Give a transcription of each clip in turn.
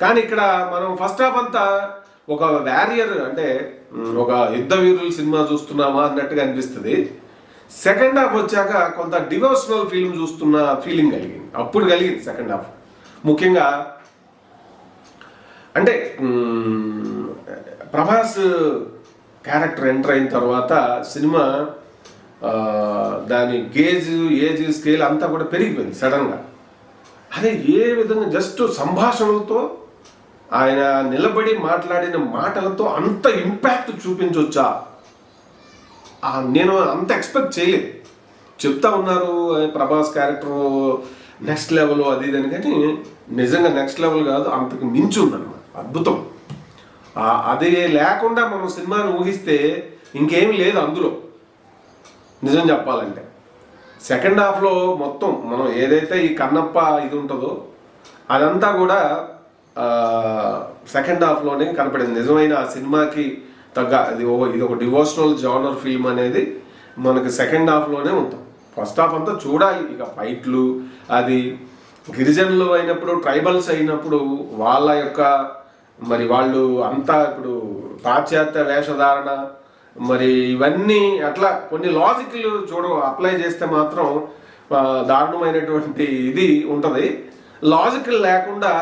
కానీ ఇక్కడ మనం ఫస్ట్ హాఫ్ అంతా ఒక వ్యారియర్ అంటే ఒక యుద్ధ వీరుల సినిమా చూస్తున్నామా అన్నట్టుగా అనిపిస్తుంది. సెకండ్ హాఫ్ వచ్చాక కొంత డివోషనల్ ఫిల్మ్ చూస్తున్న ఫీలింగ్ కలిగింది. అప్పుడు కలిగింది సెకండ్ హాఫ్ ముఖ్యంగా అంటే ప్రభాస్ క్యారెక్టర్ ఎంటర్ అయిన తర్వాత సినిమా దాని గేజ్ ఏజ్ స్కేల్ అంతా కూడా పెరిగిపోయింది సడన్గా అదే ఏ విధంగా జస్ట్ సంభాషణలతో ఆయన నిలబడి మాట్లాడిన మాటలతో అంత ఇంపాక్ట్ చూపించవచ్చా నేను అంత ఎక్స్పెక్ట్ చేయలేదు. చెప్తా ఉన్నారు ప్రభాస్ క్యారెక్టర్ నెక్స్ట్ లెవెల్ అది ఇది అని కానీ నిజంగా నెక్స్ట్ లెవెల్ కాదు అంతకు మించి ఉందన్నమాట. అద్భుతం. అది లేకుండా మనం సినిమాను ఊహిస్తే ఇంకేం లేదు అందులో. నిజం చెప్పాలంటే. సెకండ్ హాఫ్లో మొత్తం మనం ఏదైతే ఈ కన్నప్ప ఇది ఉంటుందో అదంతా కూడా సెకండ్ హాఫ్లోనే కనపడింది. నిజమైన ఆ సినిమాకి తగ్గ ఇది ఇది ఒక డివోషనల్ జానర్ ఫిల్మ్ అనేది మనకి సెకండ్ హాఫ్లోనే ఉంటాం ఫస్ట్ హాఫ్ అంతా చూడాలి. ఇక ఫైట్లు అది గిరిజనులు అయినప్పుడు ట్రైబల్స్ అయినప్పుడు వాళ్ళ యొక్క మరి వాళ్ళు అంతా ఇప్పుడు పాశ్చాత్య వేషధారణ మరి ఇవన్నీ అట్లా కొన్ని లాజిక్లు చూడ అప్లై చేస్తే మాత్రం దారుణమైనటువంటి ఇది ఉంటుంది. లాజికల్ లేకుండా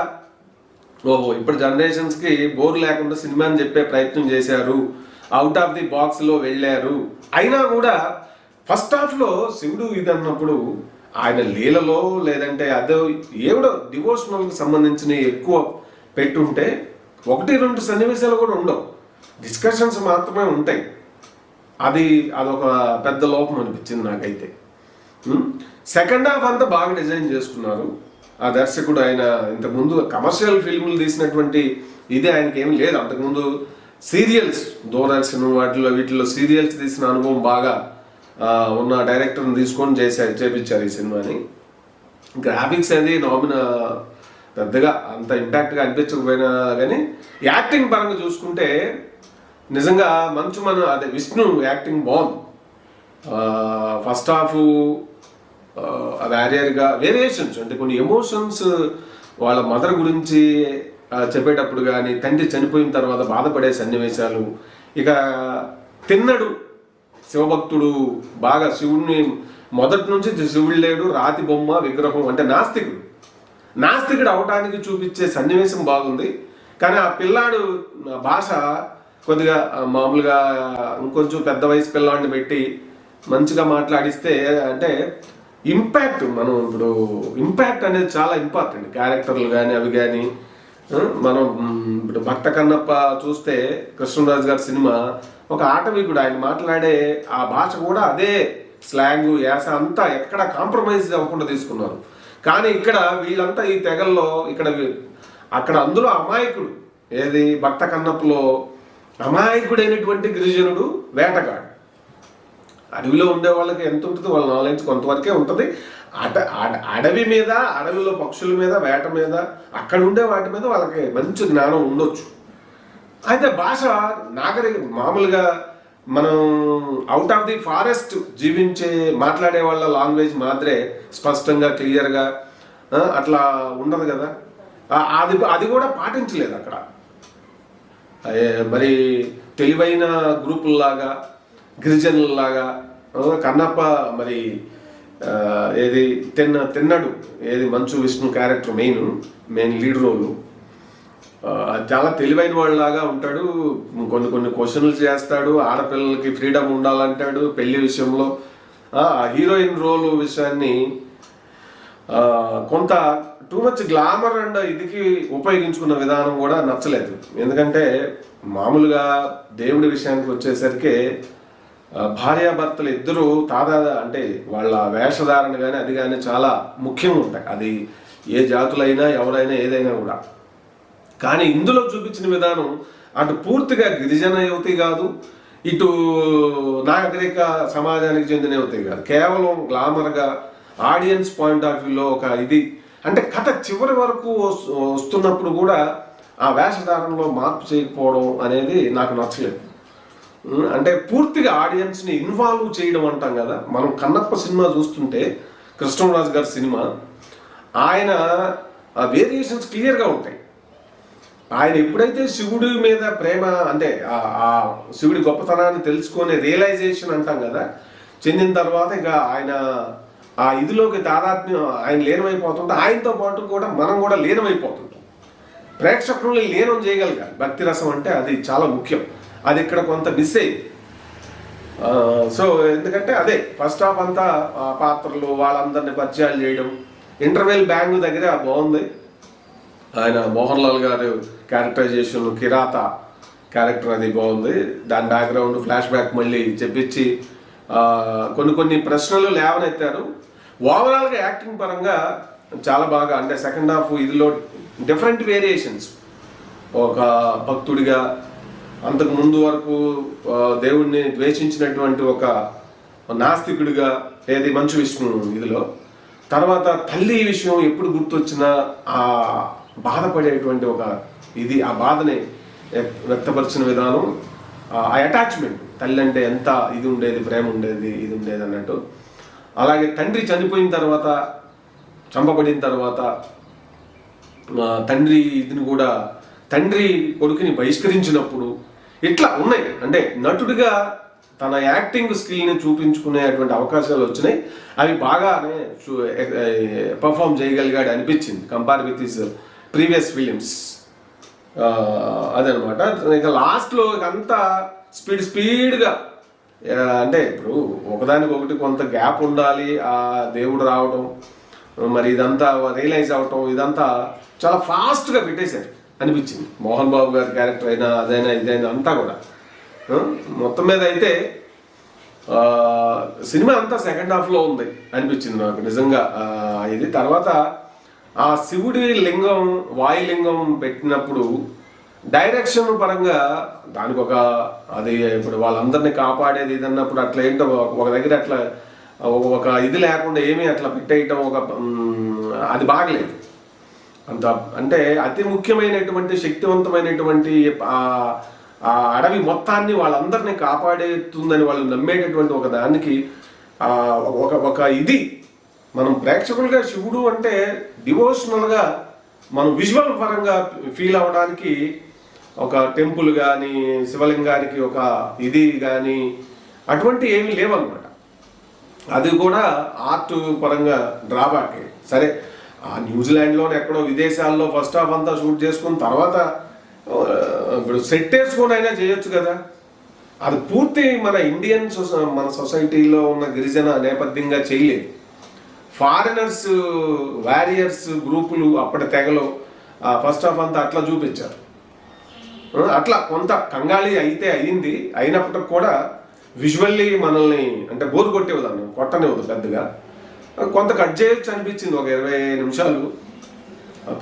ఓహో ఇప్పుడు జనరేషన్స్కి బోర్ లేకుండా సినిమాని చెప్పే ప్రయత్నం చేశారు. అవుట్ ఆఫ్ ది బాక్స్లో వెళ్ళారు. అయినా కూడా ఫస్ట్ హాఫ్లో శివుడు ఇది అన్నప్పుడు ఆయన లీలలో లేదంటే అదో ఏవిడో డివోషనల్కి సంబంధించిన ఎక్కువ పెట్టుంటే ఒకటి రెండు సన్నివేశాలు కూడా ఉండవు. డిస్కషన్స్ మాత్రమే ఉంటాయి. అది అదొక పెద్ద లోపం అనిపించింది నాకైతే. సెకండ్ హాఫ్ అంతా బాగా డిజైన్ చేసుకున్నారు. ఆ దర్శకుడు ఆయన ఇంతకుముందు కమర్షియల్ ఫిల్ములు తీసినటువంటి ఇది ఆయనకి ఏమీ లేదు. అంతకుముందు సీరియల్స్ దూరదర్శన్ వాటిలో వీటిలో సీరియల్స్ తీసిన అనుభవం బాగా ఉన్న డైరెక్టర్ని తీసుకొని చేశారు చేపించారు ఈ సినిమాని. గ్రాఫిక్స్ అది నామిన పెద్దగా అంత ఇంపాక్ట్గా అనిపించకపోయినా కానీ యాక్టింగ్ పరంగా చూసుకుంటే నిజంగా మంచు మన అదే విష్ణు యాక్టింగ్ బాగుంది. ఫస్ట్ హాఫ్ వ్యారియర్గా వేరియేషన్స్ అంటే కొన్ని ఎమోషన్స్ వాళ్ళ మదర్ గురించి చెప్పేటప్పుడు కానీ తండ్రి చనిపోయిన తర్వాత బాధపడే సన్నివేశాలు ఇక తిన్నడు శివభక్తుడు బాగా శివుణ్ణి మొదటి నుంచి శివుడు లేడు రాతి బొమ్మ విగ్రహం అంటే నాస్తికుడు. నాస్తికుడు అవటానికి చూపించే సన్నివేశం బాగుంది కానీ ఆ పిల్లాడు భాష కొద్దిగా మామూలుగా ఇంకొంచెం పెద్ద వయసు పిల్లాడిని పెట్టి మంచిగా మాట్లాడిస్తే అంటే ఇంపాక్ట్ మనం ఇప్పుడు ఇంపాక్ట్ అనేది చాలా ఇంపార్టెంట్ క్యారెక్టర్లు కానీ అవి కానీ మనం ఇప్పుడు భక్త కన్నప్ప చూస్తే కృష్ణరాజు గారి సినిమా ఒక ఆటవీకుడు ఆయన మాట్లాడే ఆ భాష కూడా అదే స్లాంగ్ యాస అంతా ఎక్కడ కాంప్రమైజ్ అవ్వకుండా తీసుకున్నారు. కానీ ఇక్కడ వీళ్ళంతా ఈ తెగల్లో ఇక్కడ అక్కడ అందులో అమాయకుడు. ఏది? భక్త కన్నప్పలో అమాయకుడైనటువంటి గిరిజనుడు వేటగాడు. అడవిలో ఉండే వాళ్ళకి ఎంత ఉంటుంది వాళ్ళ నాలెడ్జ్ కొంతవరకే ఉంటుంది. అడ అడ- అడవి మీద అడవిలో పక్షుల మీద వేట మీద అక్కడ ఉండే వాటి మీద వాళ్ళకి మంచి జ్ఞానం ఉండొచ్చు. అయితే భాష నాగరిక మామూలుగా మనం అవుట్ ఆఫ్ ది ఫారెస్ట్ జీవించే మాట్లాడే వాళ్ళ లాంగ్వేజ్ మాత్రమే స్పష్టంగా క్లియర్గా అట్లా ఉండదు కదా. అది అది కూడా పాటించలేదు అక్కడ. మరి తెలివైన గ్రూపుల్లాగా గిరిజనులలాగా కన్నప్ప మరి ఏది తిన్న తిన్నడు ఏది Manchu Vishnu character main main lead role. చాలా తెలివైన వాళ్ళలాగా ఉంటాడు కొన్ని కొన్ని క్వశ్చన్లు చేస్తాడు ఆడపిల్లలకి ఫ్రీడమ్ ఉండాలంటాడు పెళ్ళి విషయంలో. ఆ హీరోయిన్ రోల్ విషయాన్ని కొంత టూ మచ్ గ్లామర్ అండ్ ఇదికి ఉపయోగించుకున్న విధానం కూడా నచ్చలేదు. ఎందుకంటే మామూలుగా దేవుడి విషయానికి వచ్చేసరికి భార్యాభర్తలు ఇద్దరూ తాదా అంటే వాళ్ళ వేషధారణ కానీ అది కానీ చాలా ముఖ్యంగా ఉంటాయి. అది ఏ జాతులైనా ఎవరైనా ఏదైనా కూడా. కానీ ఇందులో చూపించిన విధానం అటు పూర్తిగా గిరిజన యువతి కాదు ఇటు నాగరిక సమాజానికి చెందిన యువతి కాదు. కేవలం గ్లామర్గా ఆడియన్స్ పాయింట్ ఆఫ్ వ్యూలో ఒక ఇది. అంటే కథ చివరి వరకు వస్తున్నప్పుడు కూడా ఆ వేషధారణలో మార్పు చేయకపోవడం అనేది నాకు నచ్చలేదు. అంటే పూర్తిగా ఆడియన్స్ని ఇన్వాల్వ్ చేయడం అంటాం కదా. మనం కన్నప్ప సినిమా చూస్తుంటే కృష్ణరాజు గారి సినిమా ఆయన వేరియేషన్స్ క్లియర్గా ఉంటాయి. ఆయన ఎప్పుడైతే శివుడి మీద ప్రేమ అంటే ఆ- ఆ శివుడి గొప్పతనాన్ని తెలుసుకునే రియలైజేషన్ అంటాం కదా చెందిన తర్వాత ఇక ఆయన ఆ ఇదిలోకి తాదాత్మ్యం ఆయన లీనమైపోతుంటే ఆయనతో పాటు కూడా మనం కూడా లీనమైపోతుంటాం. ప్రేక్షకుల్ని లీనం చేయగలగాలి. భక్తి రసం అంటే అది చాలా ముఖ్యం. అది ఇక్కడ కొంత మిస్ అయింది సో ఎందుకంటే అదే ఫస్ట్ హాఫ్ అంతా ఆ పాత్రలు వాళ్ళందరిని పరిచయాలు చేయడం ఇంటర్వెల్ బ్యాంగ్ దగ్గర బాగుంది. ఆయన మోహన్ లాల్ గారు క్యారెక్టరైజేషన్ కిరాత క్యారెక్టర్ అది బాగుంది. దాని బ్యాక్గ్రౌండ్ ఫ్లాష్ బ్యాక్ మళ్ళీ చెప్పించి కొన్ని కొన్ని ప్రశ్నలు లేవనెత్తారు. ఓవరాల్గా యాక్టింగ్ పరంగా చాలా బాగా అంటే సెకండ్ హాఫ్ ఇదిలో డిఫరెంట్ వేరియేషన్స్ ఒక భక్తుడిగా అంతకు ముందు వరకు దేవుణ్ణి ద్వేషించినటువంటి ఒక నాస్తికుడిగా ఏది మంచు విష్ణు ఇదిలో తర్వాత తల్లి విషయం ఎప్పుడు గుర్తొచ్చినా ఆ బాధపడేటువంటి ఒక ఇది ఆ బాధని వ్యక్- వ్యక్తపరిచిన విధానం ఆ అటాచ్మెంట్ తల్లి అంటే ఎంత ఇది ఉండేది ప్రేమ ఉండేది ఇది ఉండేది అన్నట్టు. అలాగే తండ్రి చనిపోయిన తర్వాత చంపబడిన తర్వాత తండ్రి ఇదిని కూడా తండ్రి కొడుకుని బహిష్కరించినప్పుడు ఇట్లా ఉన్నాయి. అంటే నటుడిగా తన యాక్టింగ్ స్కిల్ని చూపించుకునేటువంటి అవకాశాలు వచ్చినాయి. అవి బాగానే పర్ఫామ్ చేయగలిగాడు అనిపించింది compare with his previous films అదనమాట. ఇక లాస్ట్లో అంతా స్పీడ్ స్పీడ్గా అంటే ఇప్పుడు ఒకదానికి ఒకటి కొంత గ్యాప్ ఉండాలి ఆ దేవుడు రావడం మరి ఇదంతా రియలైజ్ అవటం ఇదంతా చాలా ఫాస్ట్గా పెట్టేశారు. అనిపించింది. మోహన్ బాబు గారి క్యారెక్టర్ అయినా అదైనా ఇదైనా అంతా కూడా. మొత్తం మీద అయితే సినిమా అంతా సెకండ్ హాఫ్లో ఉంది అనిపించింది నాకు నిజంగా. ఇది తర్వాత ఆ శివుడి లింగం వాయులింగం పెట్టినప్పుడు డైరెక్షన్ పరంగా దానికి ఒక అది ఇప్పుడు వాళ్ళందరినీ కాపాడేది ఇదన్నప్పుడు అట్లా ఏంటో ఒక దగ్గర అట్లా ఒక- ఒక ఇది లేకుండా ఏమీ అట్లా పెట్టేయటం ఒక అది బాగలేదు. అంత అంటే అతి ముఖ్యమైనటువంటి శక్తివంతమైనటువంటి ఆ అడవి మొత్తాన్ని వాళ్ళందరినీ కాపాడేతుందని వాళ్ళు నమ్మేటటువంటి ఒక దానికి ఒక ఒక ఇది. మనం ప్రేక్షకులుగా శివుడు అంటే డివోషనల్గా మనం విజువల్ పరంగా ఫీల్ అవ్వడానికి ఒక టెంపుల్ కానీ శివలింగానికి ఒక ఇది కానీ అటువంటి ఏమీ లేవన్నమాట. అది కూడా ఆర్ట్ పరంగా డ్రాబ్యాక్. సరే ఆ న్యూజిలాండ్లోనే ఎక్కడో విదేశాల్లో ఫస్ట్ హాఫ్ అంతా షూట్ చేసుకున్న తర్వాత ఇప్పుడు సెట్ వేసుకొని అయినా చేయొచ్చు కదా. అది పూర్తి మన ఇండియన్ మన సొసైటీలో ఉన్న గిరిజన నేపథ్యంగా చేయలేదు. ఫారినర్స్ వారియర్స్ గ్రూపులు అప్పటి తెగలో ఫస్ట్ హాఫ్ అంతా అట్లా చూపించారు. అట్లా కొంత కంగాళి అయితే అయింది. అయినప్పటికి కూడా విజువల్లీ మనల్ని అంటే బోరు కొట్టేవదాన్ని కొట్టనివ్వదు పెద్దగా. కొంత కట్ చేయొచ్చు అనిపించింది ఒక ఇరవై నిమిషాలు.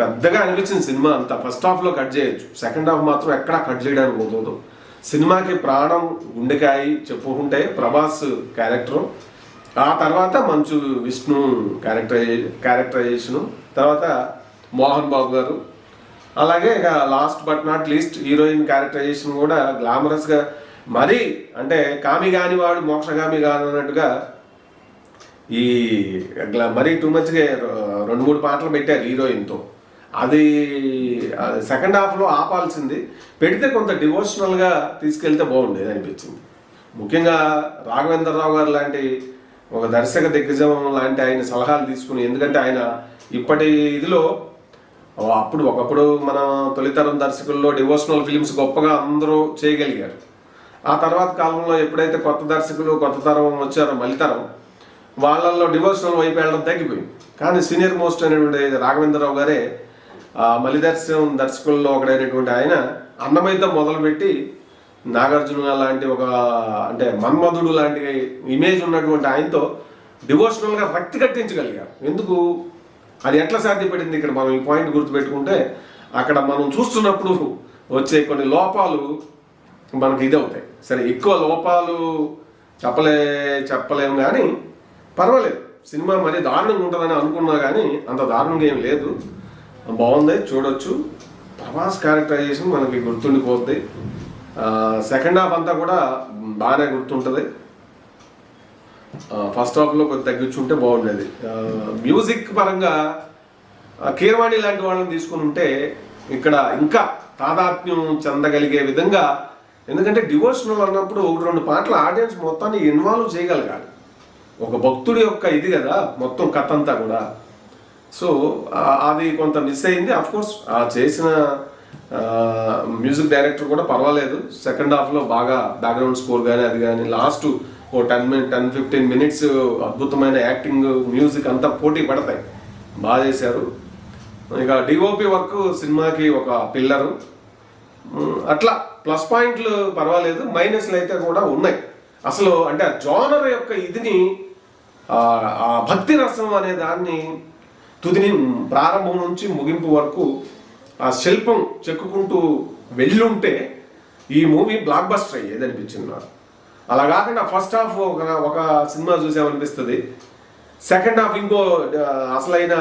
పెద్దగా అనిపించింది సినిమా అంతా. ఫస్ట్ హాఫ్లో కట్ చేయొచ్చు. సెకండ్ హాఫ్ మాత్రం ఎక్కడా కట్ చేయడానికి పోతుంది. సినిమాకి ప్రాణం గుండెకాయి చెప్పుకుంటే ప్రభాస్ క్యారెక్టర్ ఆ తర్వాత మంచు విష్ణు క్యారెక్టరై క్యారెక్టరైజేషను తర్వాత మోహన్ బాబు గారు. అలాగే ఇక last but not least heroine characterisation కూడా గ్లామరస్గా మరీ అంటే కామి కాని వాడు మోక్షగామి కానన్నట్టుగా ఈ మరీ టూ మచ్గా రెండు మూడు పాటలు పెట్టారు హీరోయిన్తో. అది సెకండ్ హాఫ్లో ఆపాల్సింది. పెడితే కొంత డివోషనల్గా తీసుకెళ్తే బాగుండేది అనిపించింది. ముఖ్యంగా రాఘవేంద్రరావు గారు లాంటి ఒక దర్శక దిగ్గజం లాంటి ఆయన సలహాలు తీసుకుని ఎందుకంటే ఆయన ఇప్పటి ఇదిలో అప్పుడు ఒకప్పుడు మన తొలితరం దర్శకుల్లో డివోషనల్ ఫిలిమ్స్ గొప్పగా అందరూ చేయగలిగారు. ఆ తర్వాత కాలంలో ఎప్పుడైతే కొత్త దర్శకులు కొత్త తరం వచ్చారో మలితరం వాళ్ళల్లో డివోషనల్ వైపు వెళ్ళడం తగ్గిపోయింది. కానీ సీనియర్ మోస్ట్ అయినటువంటి రాఘవేంద్రరావు గారే మలిదర్శనం దర్శకుల్లో ఒకడైనటువంటి ఆయన అన్నమయ్యతో మొదలుపెట్టి నాగార్జున లాంటి ఒక అంటే మన్మధుడు లాంటి ఇమేజ్ ఉన్నటువంటి ఆయనతో డివోషనల్గా రక్తి కట్టించగలిగారు. ఎందుకు? అది ఎట్లా సాధ్యపడింది? ఇక్కడ మనం ఈ పాయింట్ గుర్తుపెట్టుకుంటే అక్కడ మనం చూస్తున్నప్పుడు వచ్చే కొన్ని లోపాలు మనకి ఇది అవుతాయి సరే ఎక్కువ లోపాలు చెప్పలే చెప్పలేము కానీ పర్వాలేదు. సినిమా మరీ దారుణంగా ఉంటుందని అనుకున్నా కానీ అంత దారుణంగా ఏం లేదు. బాగుంది చూడొచ్చు. ప్రభాస్ క్యారెక్టరైజేషన్ మనకి గుర్తుండిపోద్ది. సెకండ్ హాఫ్ అంతా కూడా బాగానే గుర్తుంటుంది. ఫస్ట్ హాఫ్లో కొంచెం తగ్గించుంటే బాగుండేది. మ్యూజిక్ పరంగా కీర్వాణి కీరవాణి లాంటి వాళ్ళని తీసుకుని ఉంటే ఇక్కడ ఇంకా తాదాత్మ్యం చెందగలిగే విధంగా ఎందుకంటే డివోషనల్ అన్నప్పుడు ఒకటి రెండు పాటలు ఆడియన్స్ మొత్తాన్ని ఇన్వాల్వ్ చేయగలగాలి. ఒక భక్తుడి యొక్క ఇది కదా మొత్తం కథ అంతా కూడా. సో అది కొంత మిస్ అయింది. కోర్స్ ఆ చేసిన మ్యూజిక్ డైరెక్టర్ కూడా పర్వాలేదు. సెకండ్ హాఫ్లో బాగా బ్యాక్గ్రౌండ్ స్కోర్ కానీ అది కానీ లాస్ట్ ఓ ten minute ten fifteen minutes అద్భుతమైన యాక్టింగ్ మ్యూజిక్ అంతా పోటీ పడతాయి. బాగా చేశారు. ఇక డిఓపి వర్క్ సినిమాకి ఒక పిల్లరు. అట్లా ప్లస్ పాయింట్లు పర్వాలేదు. మైనస్లు అయితే కూడా ఉన్నాయి. అసలు అంటే ఆ జోనర్ యొక్క ఇదిని ఆ భక్తి రసం అనే దాన్ని తుదిని ప్రారంభం నుంచి ముగింపు వరకు ఆ శిల్పం చెక్కుకుంటూ వెళ్ళుంటే ఈ మూవీ బ్లాక్ బస్టర్ అయ్యేది అనిపించింది నాకు. అలా కాకుండా ఫస్ట్ హాఫ్ ఒక ఒక సినిమా చూసామనిపిస్తుంది. సెకండ్ హాఫ్ ఇంకో అసలైన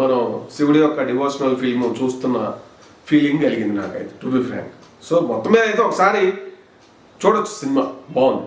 మనం శివుడి యొక్క డివోషనల్ ఫిల్మ్ చూస్తున్న ఫీలింగ్ కలిగింది నాకైతే టు బి ఫ్రాంక్ సో మొత్తం మీద అయితే ఒకసారి చూడొచ్చు సినిమా బాగుంది.